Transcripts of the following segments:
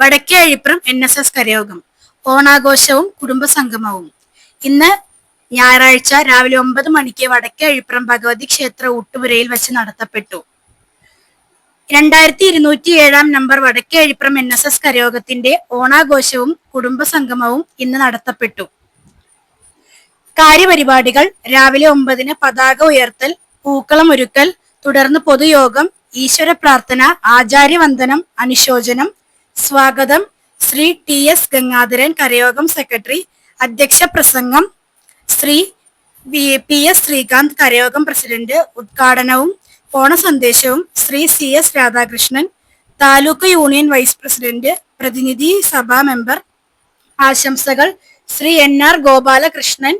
വടക്കേ Azhipram N S S കരയോഗം ഓണാഘോഷവും കുടുംബസംഗമവും. ഇന്ന് ഞായറാഴ്ച രാവിലെ ഒമ്പത് മണിക്ക് വടക്കേ അഴിപ്രം ഭഗവതി ക്ഷേത്ര ഊട്ടുപുരയിൽ വെച്ച് നടത്തപ്പെട്ടു. രണ്ടായിരത്തി ഇരുന്നൂറ്റി ഏഴാം നമ്പർ വടക്കേ അഴിപ്രം എൻ എസ് എസ് കരയോഗത്തിന്റെ ഓണാഘോഷവും കുടുംബസംഗമവും ഇന്ന് നടത്തപ്പെട്ടു. കാര്യപരിപാടികൾ രാവിലെ ഒമ്പതിന് പതാക ഉയർത്തൽ പൂക്കളം ഒരുക്കൽ തുടർന്ന് പൊതുയോഗം ഈശ്വര പ്രാർത്ഥന ആചാര്യവന്ദനം അനുശോചനം സ്വാഗതം. ശ്രീ ടി എസ് ഗംഗാധരൻ കരയോഗം സെക്രട്ടറി അധ്യക്ഷ പ്രസംഗം. ശ്രീ പി എസ് ശ്രീകാന്ത് കരയോഗം പ്രസിഡന്റ് ഉദ്ഘാടനവും ഓണ സന്ദേശവും Shri C S Radhakrishnan taluk union vice president പ്രതിനിധി സഭാ മെമ്പർ. ആശംസകൾ ശ്രീ എൻ ആർ ഗോപാലകൃഷ്ണൻ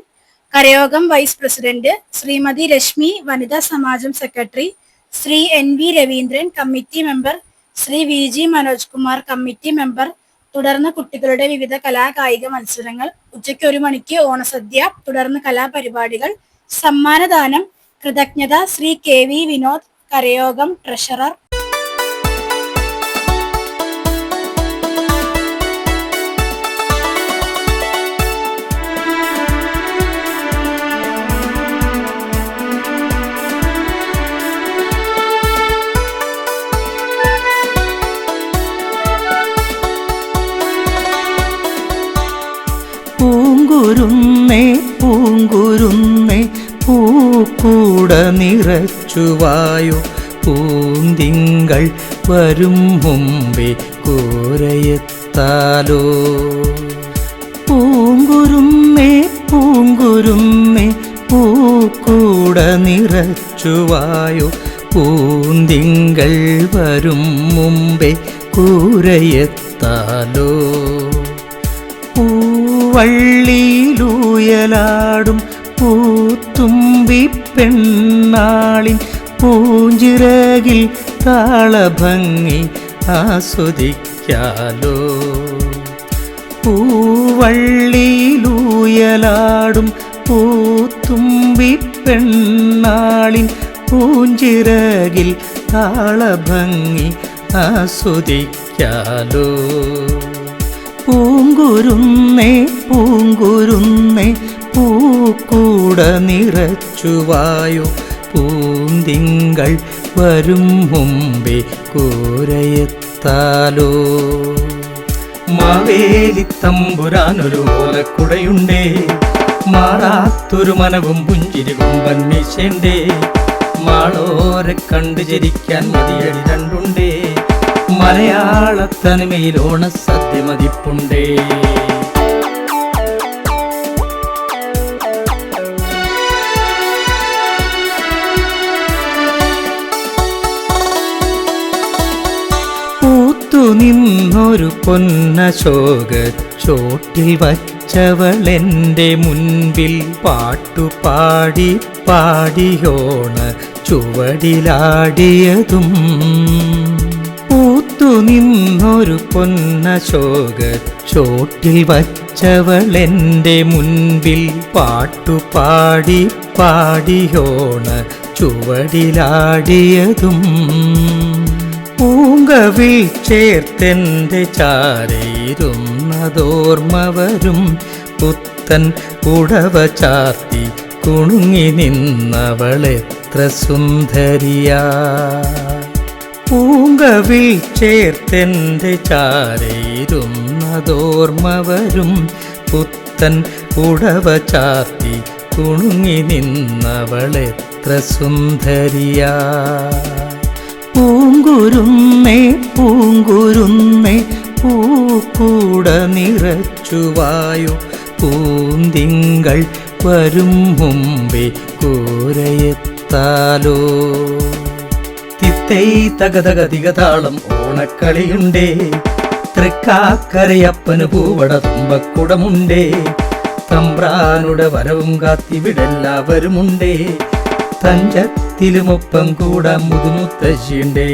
കരയോഗം വൈസ് പ്രസിഡന്റ് ശ്രീമതി രശ്മി വനിതാ സമാജം secretary Shri N V Raveendran committee member Shri V G Manoj Kumar committee member. തുടർന്ന് കുട്ടികളുടെ വിവിധ കലാകായിക മത്സരങ്ങൾ. ഉച്ചയ്ക്ക് ഒരു മണിക്ക് ഓണസദ്യ തുടർന്ന് കലാപരിപാടികൾ സമ്മാനദാനം കൃതജ്ഞത ശ്രീ കെ വി വിനോദ് കരയോഗം ട്രഷറർ പൂക്കൂട നിറച്ചുവായോ പൂന്തിങ്കൾ വരും മുമ്പേ കൂരയെത്താലോ. പൂങ്കുരുന്നേ പൂങ്കുരുന്നേ പൂക്കൂട നിറച്ചുവായോ പൂന്തിങ്കൾ വരും മുമ്പേ കൂരയെത്താലോ. പൂവള്ളിയിലൂയലാടും പൂത്തുമ്പി പെണ്ണാളിൻ പൂഞ്ചിറകിൽ താളഭംഗി ആസ്വദിക്കാലോ. പൂവള്ളിയിലൂയലാടും പൂത്തുമ്പി പെണ്ണാളിൻ പൂഞ്ചിറകിൽ താളഭംഗി ആസ്വദിക്കാലോ. പൂങ്കുരുന്നേ പൂങ്കുരുന്നേ പൂക്കൂട നിറച്ചുവായോ പൂന്തിങ്കൾ വരും മുമ്പേ കൂരയെത്താലോ. മാവേലി തമ്പുരാനൊരു ഓലക്കുടയുണ്ടേ മാറാത്തൊരു മനവും പുഞ്ചിരി കൊമ്പൻ മീശേണ്ടേ മാളോരെ കണ്ടു ചരിക്കാൻ മതിയടി രണ്ടുണ്ടേ. മലയാളത്തനിമയിൽ ഓണസദ്യ മതിപ്പുണ്ടേ. നിന്നൊരു പൊന്നശോക ചോട്ടിൽ വച്ചവളെന്റെ മുൻപിൽ പാട്ടുപാടി പാടിയോണ ചുവടിലാടിയതും. നിന്നൊരു പൊന്നശോക ചോട്ടിൽ വച്ചവളെന്റെ മുൻപിൽ പാട്ടുപാടി പാടിയോണ ചുവടിലാടിയതും. പൂങ്കവിൽ ചേർത്തെന്റെ ചാരയിരുന്നതോർമ്മ വരും പുത്തൻ കുടവ ചാർത്തി കുണുങ്ങി നിന്നവളെത്ര സുന്ദരിയാ. പൂങ്കവിൽ ചേർത്തെന്റെ ചാരയിരുന്നതോർമ്മ വരും പുത്തൻ കുടവ ചാർത്തി കുണുങ്ങി നിന്നവളെത്ര സുന്ദരിയാ. പൂങ്കുരുന്നേ പൂങ്കുരുന്നേ പൂക്കൂട നിറച്ചുവായോ പൂന്തിങ്കൾ വരും മുമ്പേ കൂരയെത്താലോ. തിത്തൈ തകതക തികതാളം ഓണക്കളിയുണ്ടേ. തൃക്കാക്കരയപ്പന് പൂവട തുമ്പക്കുടമുണ്ടേ. തമ്പ്രാനുടെ വരവും കാത്തിവിടെല്ലാവരുമുണ്ടേ തഞ്ചത്തിലുമൊപ്പം കൂടാൻ മുതുമുത്തശ്ശിയുണ്ടേ.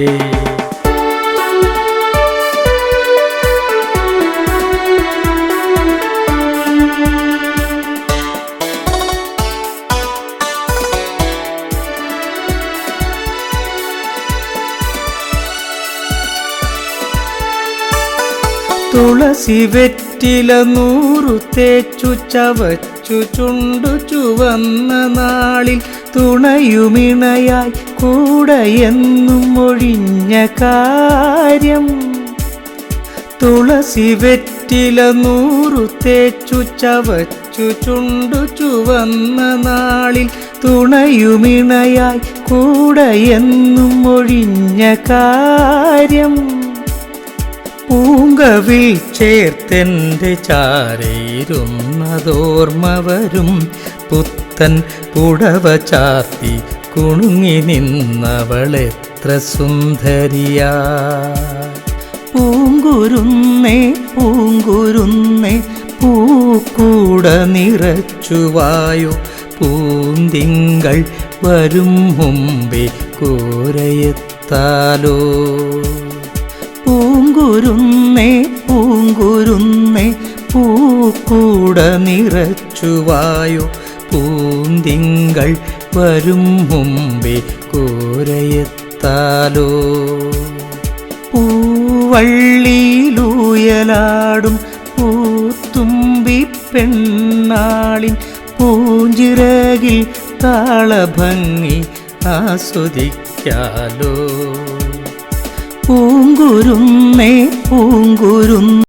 തുളസി വെറ്റില നൂറു തേച്ചു ചവച്ചു ചുണ്ടു ചുവന്ന നാളിൽ തുണയുമിണയായി കൂടെ എന്നും ഒഴിഞ്ഞ കാര്യം. തുളസി വെറ്റില നൂറു തേച്ചു ചവച്ചു ചുണ്ടു ചുവന്ന നാളിൽ തുണയുമിണയായി കൂടെ എന്നും ഒഴിഞ്ഞ കാര്യം. പൂങ്കവിൽ ചേർത്തെന്റെ ചാരയിരുന്നതോർമ്മ വരും പുത്തൻ പുടവ ചാർത്തി കുണുങ്ങി നിന്നവളെത്ര സുന്ദരിയാ. പൂങ്കുരുന്നേ പൂങ്കുരുന്നേ പൂക്കൂട നിറച്ചുവായോ പൂന്തിങ്കൾ വരും മുമ്പേ കൂരയെത്താലോ. പൂങ്കുരുന്നേ പൂങ്കുരുന്നേ പൂക്കൂട നിറച്ചുവായോ പൂന്തിങ്കൾ വരും മുമ്പേ കൂരയെത്താലോ? പൂവള്ളിയിലൂയലാടും പൂത്തുമ്പി പെണ്ണാളിൻ പൂഞ്ചിറകിൽ താളഭംഗി ആസ്വദിക്കാലോ? പൂങ്കുരുന്നേ പൂങ്കുരുന്നേ